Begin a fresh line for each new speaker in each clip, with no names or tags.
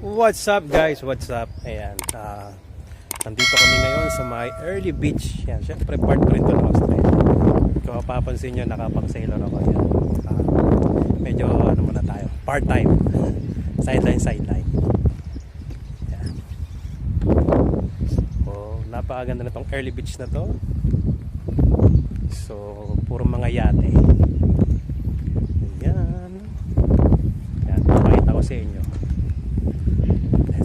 What's up guys? What's up? Ayan. ah, nandito kami ngayon sa my early beach. Yan. Siyempre part ko rin to ng Australia. Kung mapapansin nyo, nakapang-sailor ako. Yan. Ah, medyo ano muna tayo. Part-time. sideline, sideline. Yan. So, napakaganda na tong early beach na to. So, puro mga yate. Yan. Yan. Pakita ko sa inyo.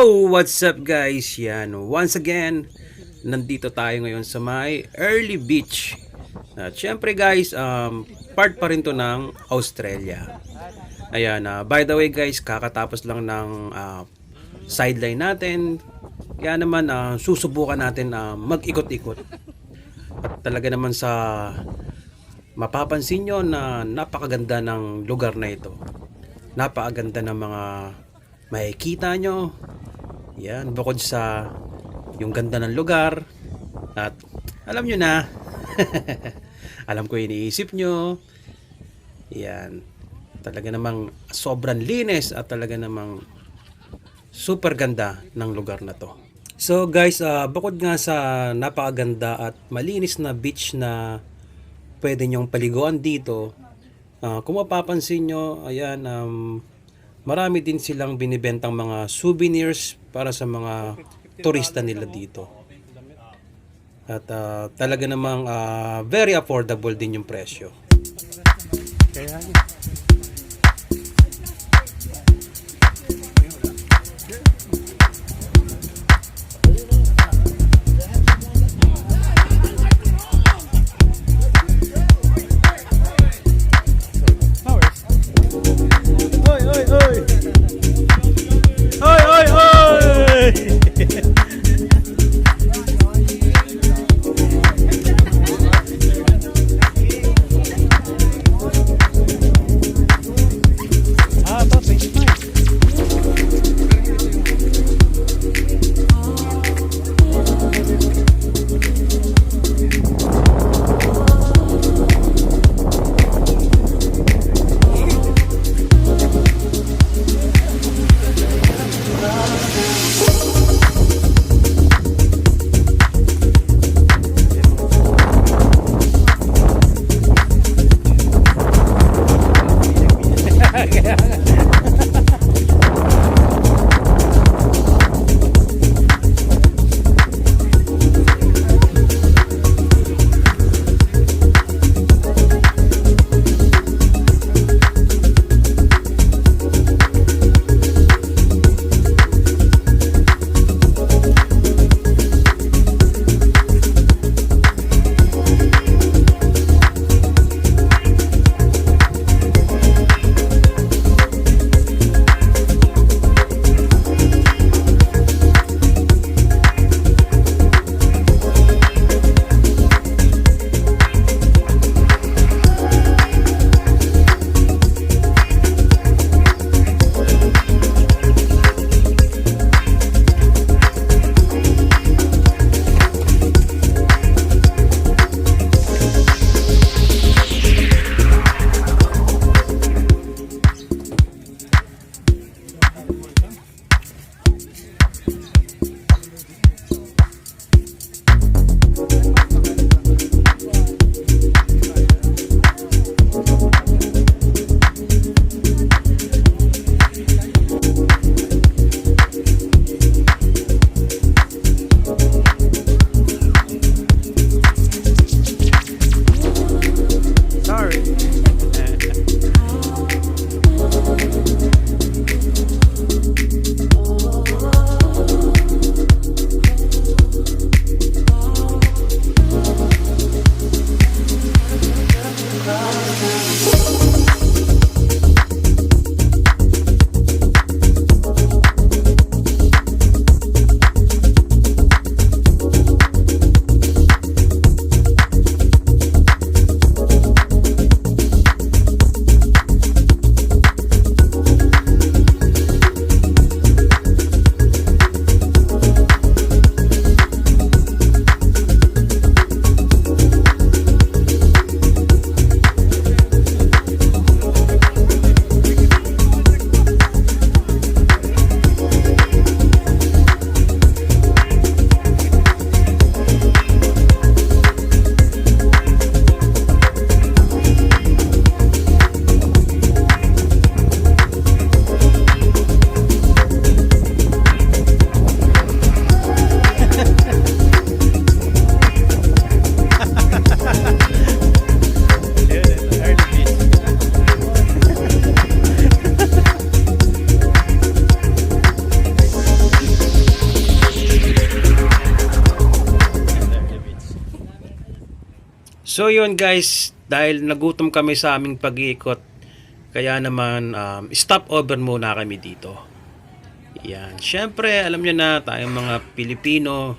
Yo! What's up guys? Yan, once again, nandito tayo ngayon sa may early beach. At syempre guys, um, part pa rin to ng Australia. Ayan, ah, by the way guys, kakatapos lang ng ah, sideline natin. Kaya naman, ah, susubukan natin ah, mag-ikot-ikot. At talaga naman sa mapapansin nyo na napakaganda ng lugar na ito. Napakaganda ng mga makikita nyo. Yan, bukod sa yung ganda ng lugar. At alam nyo na, alam ko iniisip nyo. Yan, talaga namang sobrang linis at talaga namang super ganda ng lugar na to. So guys, ah, bukod nga sa napakaganda at malinis na beach na pwede nyong paliguan dito, ah, kung mapapansin nyo, ayan, um, marami din silang binibentang mga souvenirs para sa mga turista nila dito. At ah, talaga namang ah, very affordable din yung presyo. Kaya So yun guys, dahil nagutom kami sa aming pag-iikot, kaya naman um, stop over muna kami dito. Yan. Siyempre, alam nyo na, tayong mga Pilipino,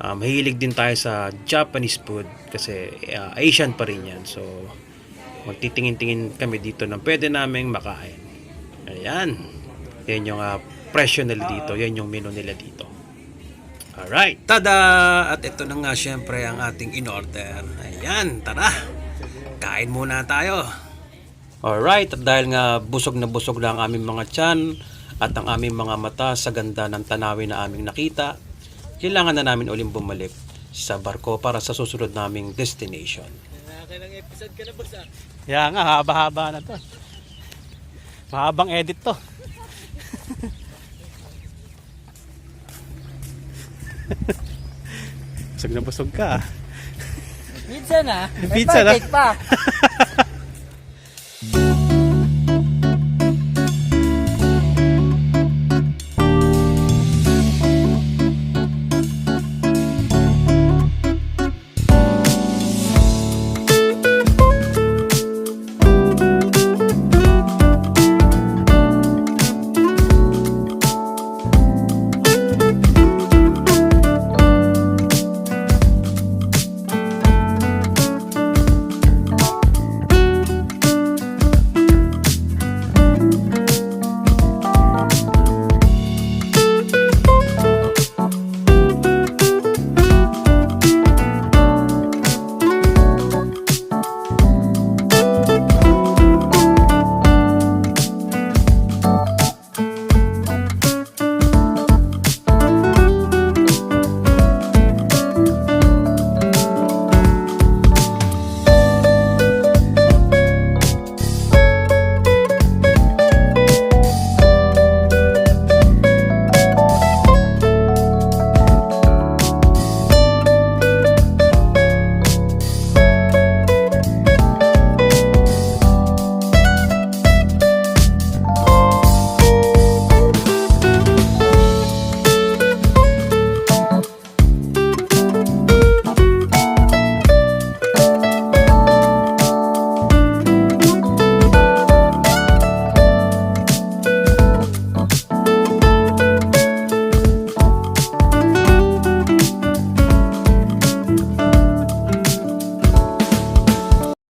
um, mahilig din tayo sa Japanese food kasi uh, Asian pa rin yan. So, magtitingin-tingin kami dito ng pwede naming makain. Ayan. Yan yung uh, presyo nila dito. Yan yung menu nila dito. Alright. Tada! At ito na nga syempre ang ating in-order. Ayan, tara. Kain muna tayo. Alright, at dahil nga busog na busog na ang aming mga tiyan at ang aming mga mata sa ganda ng tanawin na aming nakita, kailangan na namin uling bumalik sa barko para sa susunod naming destination.
Nakakailang episode ka na boss ah.
Kaya nga, haba-haba na to. Mahabang edit to. Busog na busog ka.
May
Minsan, ah.
pancake pa.